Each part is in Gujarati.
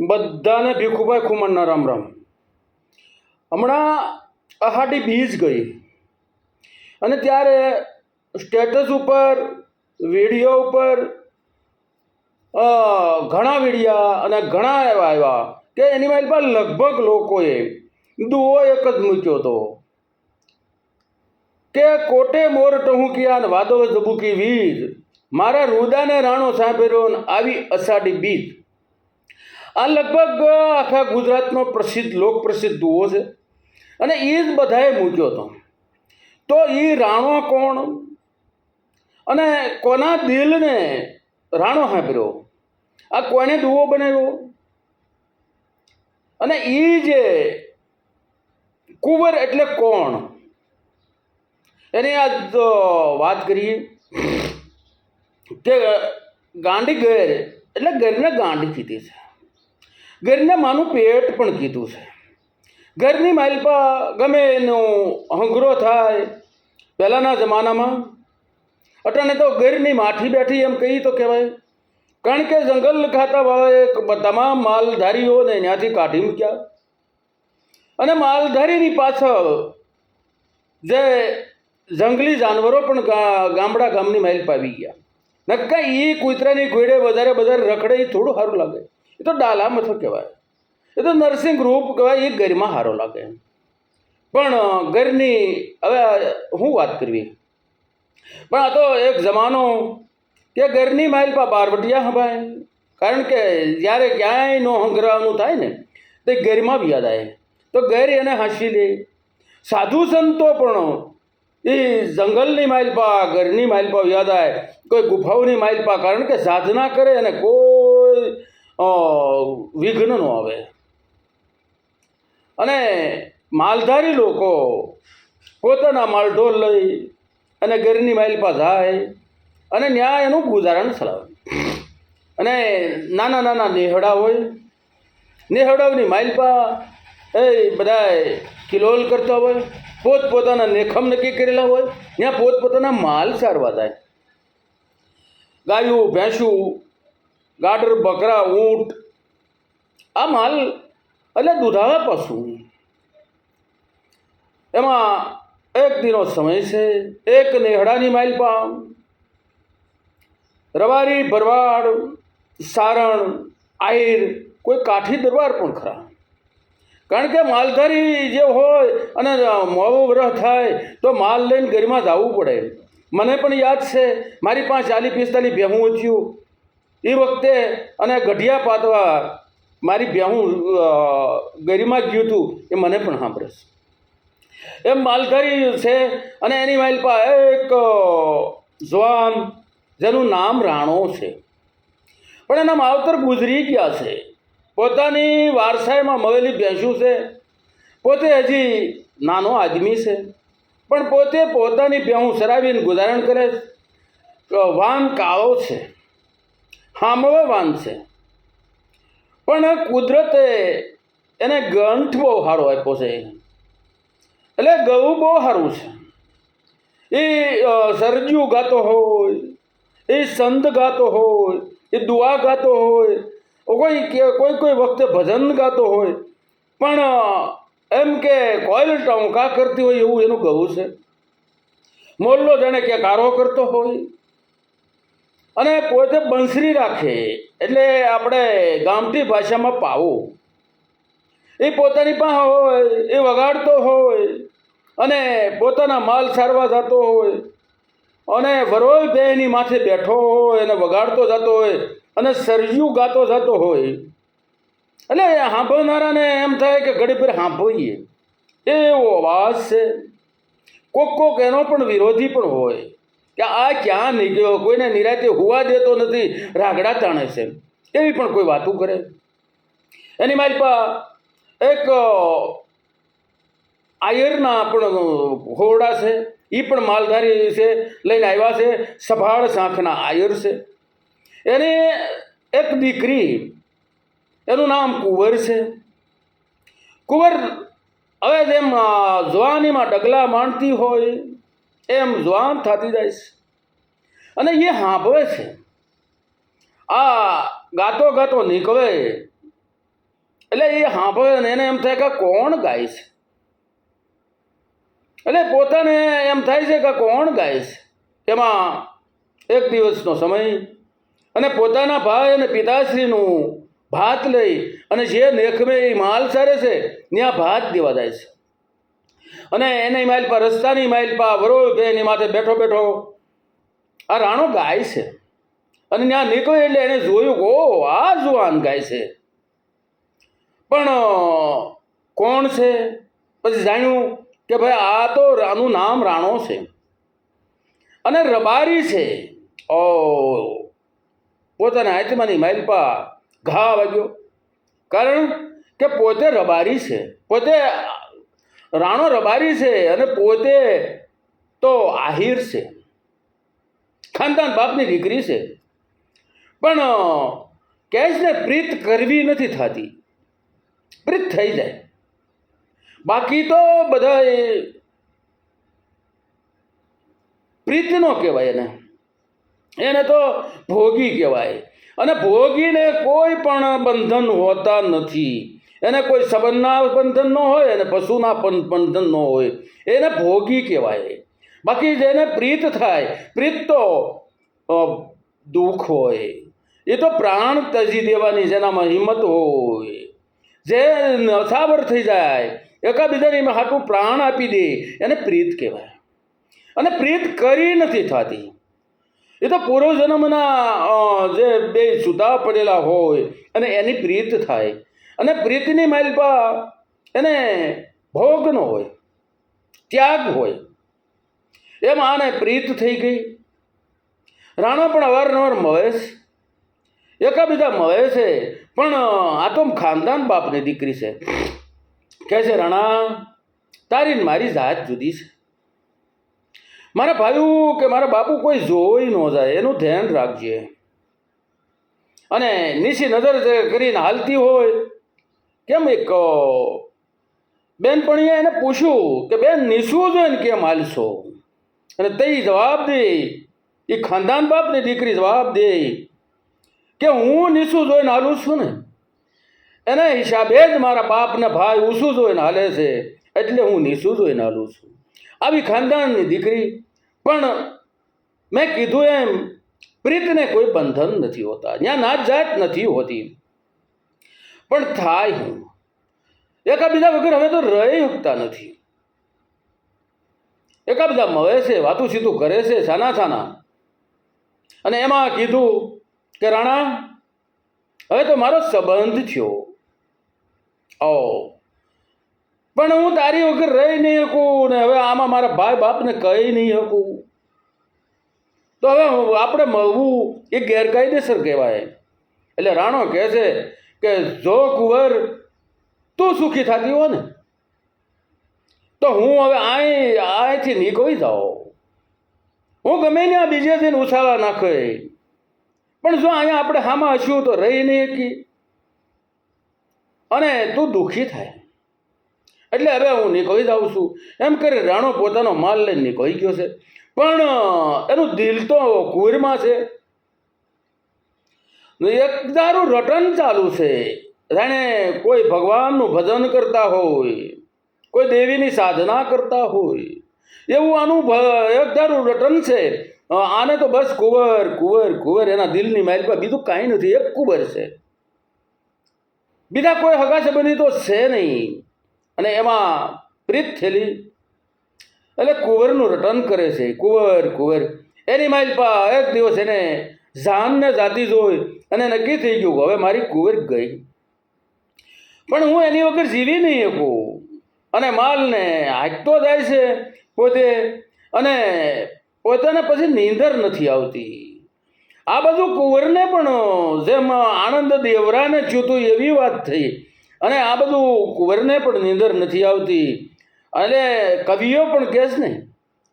બધાને ભીખુભાઈ ખુમણના રામ રામ. હમણાં અહાડી બીજ ગઈ. અને ત્યારે સ્ટેટસ ઉપર, વીડિયો ઉપર ઘણા વિડિયા અને ઘણા એવા આવ્યા કે એની મારી પર લગભગ લોકોએ દુઓ એક જ મૂક્યો હતો. કે કોટે મોર ટહુકિયા ને વાદો ઝબુકી વીજ. મારા રુદાને રાણો ને આવી અષાઢી બીજ. આ લગભગ આખા ગુજરાતનો પ્રસિદ્ધ લોક પ્રસિદ્ધ દુવો છે. અને એ જ બધાએ મૂક્યો હતો. તો એ રાણો કોણ? અને કોના દિલને રાણો સાંભળ્યો? આ કોને દુવો બનાવ્યો? અને એ જે કુંવર એટલે કોણ? એની આજ વાત કરીએ. કે ગાંડી ગયે એટલે ઘરને ગાંડી કીધી છે. ઘરને માનું પેટ પણ કીધું છે. ઘરની માલપા ગમે એનો હંગરો થાય પહેલાંના જમાનામાં. અટાણે તો ઘરની માઠી બેઠી એમ કહી તો કહેવાય. કારણ કે જંગલ ખાતાવાળાએ તમામ માલધારીઓને ત્યાંથી કાઢી મૂક્યા. અને માલધારીની પાછળ જે જંગલી જાનવરો પણ ગામડા ગામની માઇલ પાવી ગયા. નક્કા એ કૂતરાની ઘોડે વધારે વધારે રખડે થોડું સારું લાગે. એ તો ડાલા મથો કહેવાય? એ તો નર્સિંગ રૂપ કહેવાય, એ ઘરમાં સારો લાગે. પણ ઘરની હવે હું વાત કરવી? પણ આ તો એક જમાનો કે ઘરની માઇલ પા બારવટિયા હંભાય. કારણ કે જ્યારે ક્યાંય નો હંગરાવાનું થાય ને, તો ઘરમાં બી યાદ આવે તો ઘર એને હાંસી લે. સાધુ સંતો પણ એ જંગલની માઇલપા ઘરની માઇલપા યાદ આવે કોઈ ગુફાઓની માઇલપા કારણ કે સાધના કરે અને કોઈ વિઘ્ન ન આવે. અને માલધારી લોકો પોતાના માલઢોલ લઈ અને ઘરની માઇલપા જાય અને ન્યાય એનું ગુજારણ ચલાવે. અને નાના નાના નેહડા હોય, નેહડાઓની માઇલપા એ બધાય કિલોલ કરતા હોય, પોતપોતાના નેખમ નક્કી કરેલા હોય, ત્યાં પોતપોતાના માલ સારવા જાય. ગાયું, ભેંસું ગાડર, બકરા, ઊંટ આ માલ એટલે દુધાળા પશુ. એમાં એક દિનો સમય છે, એક નેહડાની માઇલ પામ. રવારી, ભરવાડ, સારણ, આહિર, કોઈ કાઠી દરબાર પણ ખરા. કારણ કે માલધારી જે હોય અને મોવો ગ્રહ થાય, તો માલ લઈને ઘરમાં જવું પડે. મને પણ યાદ છે, મારી પાસે ચાલીસ પિસ્તાલીસ ભેહું થયું એ વખતે અને ગઢિયા પાતવા મારી ભેહું ગરીમાં ગયું હતું, એ મને પણ સાંભળે છે. એમ માલધારી છે અને એની માઇલ પાસે એક જવાન, જેનું નામ રાણો છે. પણ એના માવતર ગુજરી ગયા છે. પોતાની વારસાઈમાં મળેલી ભેંસું છે. પોતે હજી નાનો આદમી છે. પણ પોતે પોતાની ભેહું સરાવીને ગુજારણ કરે વાન કાળો છે. હામળો વાન છે. પણ કુદરતે એને ગંઠ બહુ સારો આપ્યો છે. એટલે ગવું બહુ સારું છે. એ સરજુ ગાતો હોય, એ સંત ગાતો હોય, એ દુઆ ગાતો હોય, કોઈ કોઈ કોઈ વખતે ભજન ગાતો હોય, પણ એમ કે કોઈલ ટોંકા કરતી હોય એવું એનું ગવું છે. મોરલો જાણે કે કારો કરતો હોય અને પોતે બંસરી રાખે, એટલે આપણે ગામઠી ભાષામાં પાવો. એ પોતાની પાસે હોય, એ વગાડતો હોય, અને પોતાના માલ સારવા જતો હોય, અને વરોય બેની માથે બેઠો હોય, અને વગાડતો જતો હોય, અને સરજ્યું ગાતો જતો હોય. એટલે સાંભળનારાને એમ થાય કે ઘડી પર સાંભળીએ. એવો અવાજ છે. કોક કોક એનો પણ વિરોધી પણ હોય. કે આ ક્યાં નીકળ્યો? કોઈને નિરાતે હોવા દેતો નથી. રાગડા તાણે છે. એવી પણ કોઈ વાતું કરે. એની મારી પા એક આયરના પણ હોરડા છે. એ પણ માલધારી છે. લઈને આવ્યા છે. સભાળ શાંખના આયર છે. એને એક દીકરી, એનું નામ કુંવર છે. કુંવર હવે જેમ જવાનીમાં ડગલા માંડતી હોય એમ જવાન થતી જાય છે. અને એ સાંભળે છે. આ ગાતો ગાતો નીકળે. એટલે એ સાંભળે ને એને એમ થાય કે કોણ ગાય છે? એટલે પોતાને એમ થાય છે કે કોણ ગાય છે? એમાં એક દિવસનો સમય. અને પોતાના ભાઈ અને પિતાશ્રીનું ભાત લઈ અને જે નેખમે એ માલ સારે છે, ત્યાં ભાત દેવા જાય છે. અને એની માઇલ પર, રસ્તાની માઇલ પર વરોળ એની માથે બેઠો બેઠો આ રાણો ગાય છે. અને ત્યાં નીકળ્યો એટલે એને જોયું ઓ આ જુવાન ગાય છે. પણ કોણ છે? પછી જાણ્યું કે ભાઈ, આ તો આનું નામ રાણો છે. અને રબારી છે. ઓ, પોતાના હાથમાંની માઇલપા ઘા વાગ્યો. કારણ કે પોતે રબારી છે. પોતે રાણો રબારી છે અને પોતે તો આહિર છે. ખાનદાન બાપની દીકરી છે. પણ કહે છે ને પ્રીત કરવી નથી થતી. પ્રીત થઈ જાય. બાકી તો બધા એ પ્રીત કહેવાય એને. એને તો ભોગી કહેવાય. અને ભોગીને કોઈ પણ બંધન હોતા નથી. એને કોઈ સંબંધના બંધન ન હોય અને પશુના બંધન ન હોય. એને ભોગી કહેવાય. બાકી જેને પ્રીત થાય, પ્રીત તો દુઃખ હોય. એ તો પ્રાણ તજી દેવાની જેનામાં હિંમત હોય. જે નસાવર થઈ જાય, એકાબીજાની હાટું પ્રાણ આપી દે, એને પ્રીત કહેવાય. અને પ્રીત કરી નથી થતી. એ તો પૂર્વજન્મના જે બે જુદા પડેલા હોય, અને એની પ્રીત થાય. અને પ્રીતની પર એને ભોગ ન હોય, ત્યાગ હોય, એમ આને પ્રીત થઈ ગઈ. રાણા પણ અવારનવાર મળે એકાબીજા મળે છે પણ આ તો ખાનદાન બાપની દીકરી છે. કહે છે, રાણા, તારી મારી જાત જુદી છે. મારા ભાઈઓ કે મારા બાપુ કોઈ જોઈ ન જાય, એનું ધ્યાન રાખજે. અને નીચી નજર કરીને હાલતી હોય કેમ એક અ, બેનપણીએ એને પૂછ્યું કે બેન નીસવું જોઈને કેમ હાલશો? અને તે જવાબ દે એ ખાનદાન બાપની દીકરી જવાબ દે કે હું નીસું જોઈને હાલું છું ને? એના હિસાબે જ મારા બાપને ભાઈ ઊસું જોઈને હાલે છે એટલે હું નીસું જોઈને હાલું છું. આવી ખાનદાનની દીકરી પણ મેં કીધું એમ પ્રીતને કોઈ બંધન નથી હોતા ત્યાં નાત જાત નથી હોતી. પણ થાય હું? એકાબીજા વગર હવે તો રહી શકતા નથી. એકાબીજા મળે છે, વાતું સીધું કરે છે છાના છાના અને એમાં કીધું કે, રાણા, હવે તો મારો સંબંધ થયો. ઓ. પણ હું તારી વગર રહી નહીં શકું ને હવે આમાં મારા ભાઈ બાપને કહી નહીં શકું. તો હવે આપણે મળવું એ ગેરકાયદેસર કહેવાય. એટલે રાણો કહે છે કે જો કુંવર તું સુખી થતી હો ને, તો હું હવે અહીં અહીંથી નીકળી જાઉં. હું ગમે ને આ બીજે દિન ઉછાળા નાખે. પણ જો અહીંયા આપણે હામાં હશું તો રહી નહીં શકી અને તું દુઃખી થાય. એટલે હવે હું નીકળી જાઉં છું. એમ કરી રાણો પોતાનો માલ લઈને નીકળી ગયો છે. પણ એનું દિલ તો કુરમાં છે. એક દારૂ રટન ચાલુ છે. જાણે કોઈ ભગવાનનું ભજન કરતા હોય, કોઈ દેવીની સાધના કરતા હોય, એવું આનું ભ- એક દારૂ રટન છે. આને તો બસ કુંવર કુંવર કુંવર, એના દિલની માઇલ પર બીજું કાંઈ નથી, એક કુંવર છે. બીજા કોઈ હગા સંબંધી તો છે નહીં. અને એમાં પ્રીત થયેલી, એટલે કુંવરનું રટન કરે છે. કુંવર કુંવર, એની માઇલ પર એક દિવસ એને જાનને જાતી જોઈ અને નક્કી થઈ ગયું હવે મારી કુંવર ગઈ. પણ હું એની વગર જીવી નહીં શકું. અને માલને હાંકતો જાય છે પોતે. અને પોતાને પછી નીંદર નથી આવતી. આ બધું કુંવરને પણ જેમ આનંદ દેવરાને ચૂતું એવી વાત થઈ. અને આ બધું કુંવરને પણ નીંદર નથી આવતી. અને કવિઓ પણ કહે છે ને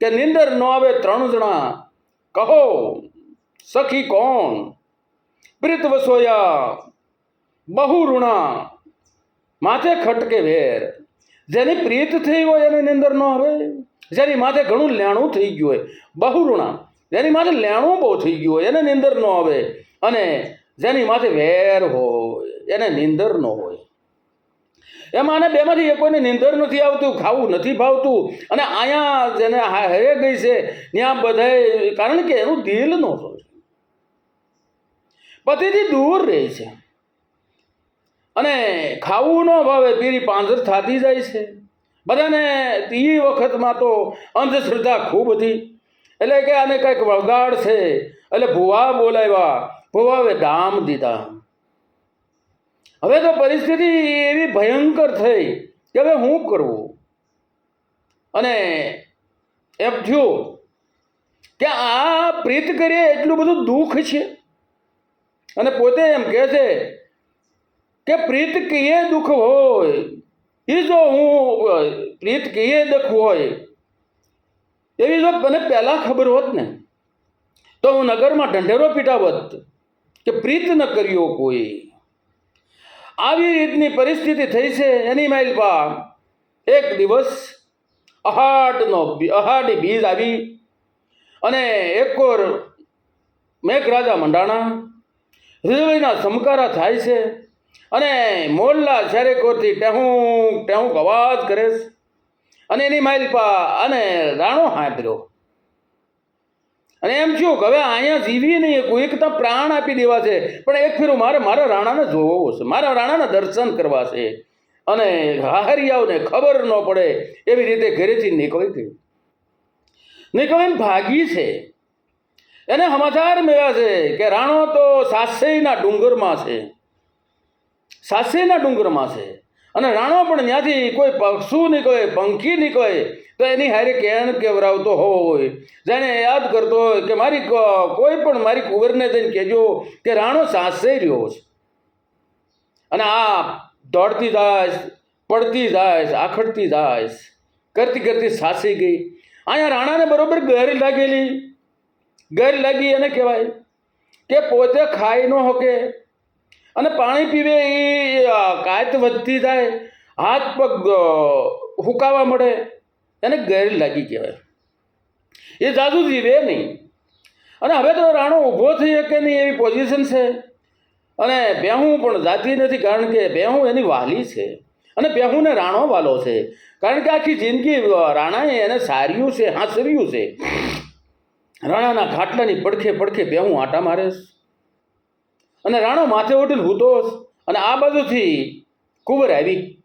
કે નીંદર ન આવે ત્રણ જણા. કહો, સખી કોણ? પ્રીત વસોયા બહુ ઋણા માથે ખટકે વેર. જેની પ્રીત થઈ હોય એની નિંદર ન આવે, જેની માથે ઘણું લેણું થઈ ગયું હોય બહુ ઋણા જેની માથે લેણું બહુ થઈ ગયું હોય, એને નીંદર ન આવે. અને જેની માથે વેર હોય, એને નિંદર ન હોય. એમાં આને બેમાંથી કોઈને નિંદર નથી આવતું, ખાવું નથી ભાવતું, અને અહીંયા જેને હરે ગઈ છે, ત્યાં બધાય, કારણ કે એનું દિલ નહોતો પતિથી દૂર રહે છે. અને ખાવું ન ભાવે, પીરી પાંજર થતી જાય છે. બધાને એ વખતમાં તો અંધશ્રદ્ધા ખૂબ હતી. એટલે કે આને કંઈક વગાડ છે. એટલે ભુવા બોલાવ્યા. ભુવાએ ડામ દીધા. હવે તો પરિસ્થિતિ એવી ભયંકર થઈ કે હવે શું કરવું? અને એમ થયું કે આ પ્રીત કરીએ એટલું બધું દુઃખ છે. અને પોતે એમ કહે છે કે પ્રીત કીએ દુઃખ હોય એ જો હું પ્રીત કીએ દુઃખ હોય, એવી જો મને પહેલાં ખબર હોત ને, તો હું નગરમાં ઢંઢેરો પીટાવત કે પ્રીત ન કર્યો કોઈ. આવી રીતની પરિસ્થિતિ થઈ છે એની માઇલ પા એક દિવસ અહાડનો અહાડી બીજ આવી અને એકોર મેઘરાજા મંડાણા હૃદયના સમકારા થાય છે અને મોલ્લા ચારેકોરથી ટેહું ટેહુંક અવાજ કરે છે. અને એની માઇલપા અને રાણો હાંભર્યો અને એમ થયું કે હવે અહીંયા જીવી નહીં, કોઈ એક તો પ્રાણ આપી દેવા છે. પણ એક ફેરું મારે, મારા રાણાને જોવો છે, મારા રાણાના દર્શન કરવા છે. અને હાહરિયાઓને ખબર ન પડે એવી રીતે ઘરેથી નીકળી ગઈ. નીકળીને ભાગી છે. એને સમાચાર મળ્યા છે કે રાણો તો સાસઈના ડુંગરમાં છે. સાસઈના ડુંગરમાં છે. અને રાણો પણ ત્યાંથી કોઈ પક્ષુ નીકળે પંખી નીકળે તો એની હારે કેન કેવરાવતો હોય. જેને યાદ કરતો હોય કે મારી કોઈ પણ મારી કુંવરને જઈને કહેજો કે રાણો સાસે રહ્યો છે. અને આ દોડતી જાય પડતી જાય આખડતી જાય કરતી કરતી સાસી ગઈ. અહીંયા રાણાને બરોબર ગહેરી લાગેલી. ગર લાગી એને કહેવાય કે પોતે ખાઈ ન હોકે. અને પાણી પીવે એ કાયત વધતી જાય, હાથ પગ હુકાવા મળે, એને ગેર લાગી કહેવાય. એ જાદુ જીવે નહીં. અને હવે તો રાણો ઊભો થઈ શકે નહીં એવી પોઝિશન છે. અને બેહું પણ જાતી નથી કારણ કે બેહું એની વાલી છે. અને બેહુંને રાણો વાલો છે. કારણ કે આખી જિંદગી રાણાએ એને સાર્યું છે, હાંસર્યું છે. રાણાના ખાટલાની પડખે પડખે બેહું આટા મારેશ. અને રાણો માથે ઉઠીને હૂતો અને આ બાજુથી કુંવર આવી.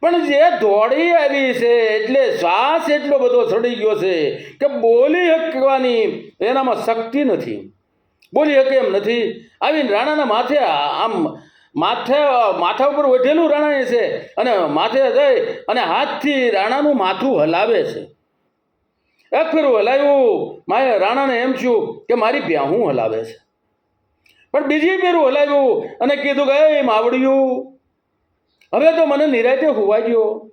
પણ જે દોડી આવી છે એટલે શ્વાસ એટલો બધો ચડી ગયો છે કે બોલી શકવાની એનામાં શક્તિ નથી. બોલી શકે એમ નથી. આવીને રાણાના માથે આમ માથે માથા ઉપર વેઠેલું રાણાએ છે અને માથે જઈ અને હાથથી રાણાનું માથું હલાવે છે. એક ફેરું હલાવ્યું મારે રાણાને એમ થયું કે મારી પ્યાહું હલાવે છે. પણ બીજી ફેરું હલાવ્યું અને કીધું કે, એ માવડિયું, હવે તો મને નિરાતે હોવા ગયો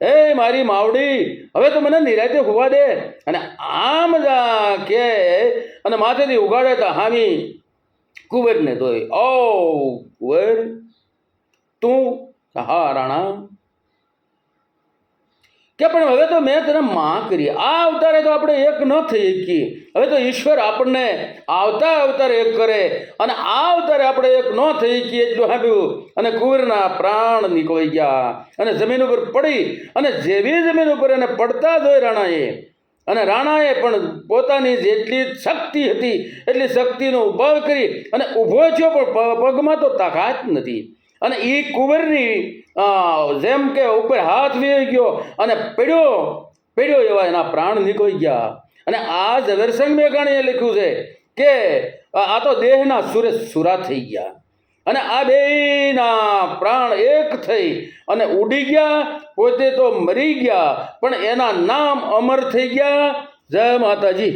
એ મારી માવડી, હવે તો મને નિરાતે હોવા દે. અને આમ જા કે અને માથેથી ઉગાડે તો હામી. કુંવરને તો ઓ કુંવર, તું, હા, રાણા કે પણ હવે તો મેં તને માં કરી. આ અવતારે તો આપણે એક ન થઈ શકીએ. હવે તો ઈશ્વર આપણને આવતા અવતારે એક કરે અને આ અવતારે આપણે એક ન થઈ શકીએ એટલું હાંભ્યું અને કુંવરના પ્રાણ નીકળી ગયા. અને જમીન ઉપર પડી અને જેવી જમીન ઉપર એને પડતા જોઈ રાણાએ. અને રાણાએ પણ પોતાની જેટલી શક્તિ હતી એટલી શક્તિનો ઉભાવ કરી અને ઊભો થયો પણ પગમાં તો તાકાત નથી. અને એ કુંવરની જેમ કે ઉપર હાથ વી ગયો અને પડ્યો પડ્યો એવા એના પ્રાણ નીકળી ગયા. અને આ ઝવેરસંગ મેઘાણીએ લખ્યું છે કે આ તો દેહના સુરે સુરા થઈ ગયા. અને આ બેના પ્રાણ એક થઈ અને ઉડી ગયા, પોતે તો મરી ગયા, પણ એના નામ અમર થઈ ગયા. જય માતાજી.